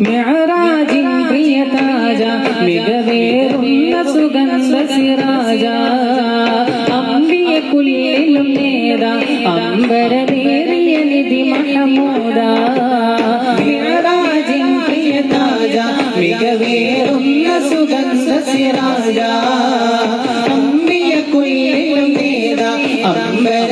മെഹറാജിൻ പ്രിയ താജ മികവേറുന്ന സുഗന്ധ സിറാജ. അമ്പിയ കുലിയിലും നേത അമ്പരമേറിയ നിധി മഹമൂദ. മെഹറാജിൻ പ്രിയ താജ മികവേറുന്ന സുഗന്ധ സിറാജ. അമ്പിയ കുലിയിലും നേത അമ്പരമേറിയ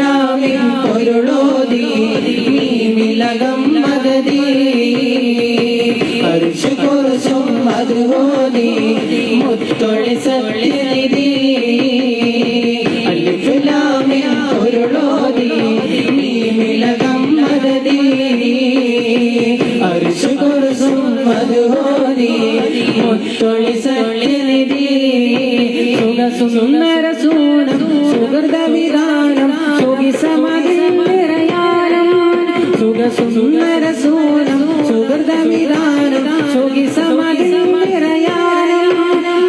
അലിഫിലാമിൻ പൊരുളോതി നീമിലകം മദതി അർഷ് കുറിച്ചും മധുവോതി മുത്തൊളി സത്യനിധി. അലിഫിലാമിൻ പൊരുളോതി നീമിലകം മദതി അർഷ് കുറിച്ചും മധുവോതി മുത്തൊളി സത്യനിധി. സുഖസുന്ദര സൂനം സുഖിസമതിരയാനം വിധാനം സുഖി സമതിരയാനം സുഖസുന്ദര സൂനം സുഹൃത വിധാനം സുഖി സമതിരയാനം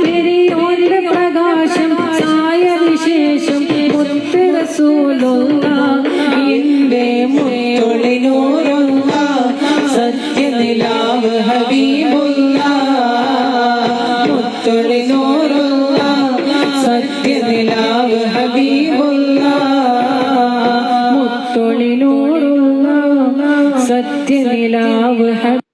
പെരിയോന്റെ പ്രകാശം സായ വിശേഷം മുത്തരസൂലുള്ള എന്റെ മുത്തൊളിനൂറുള്ള സത്യനിലാവ് ഹബീബുള്ള മുത്തൊളിനൂറുള്ള ഹബീബുള്ള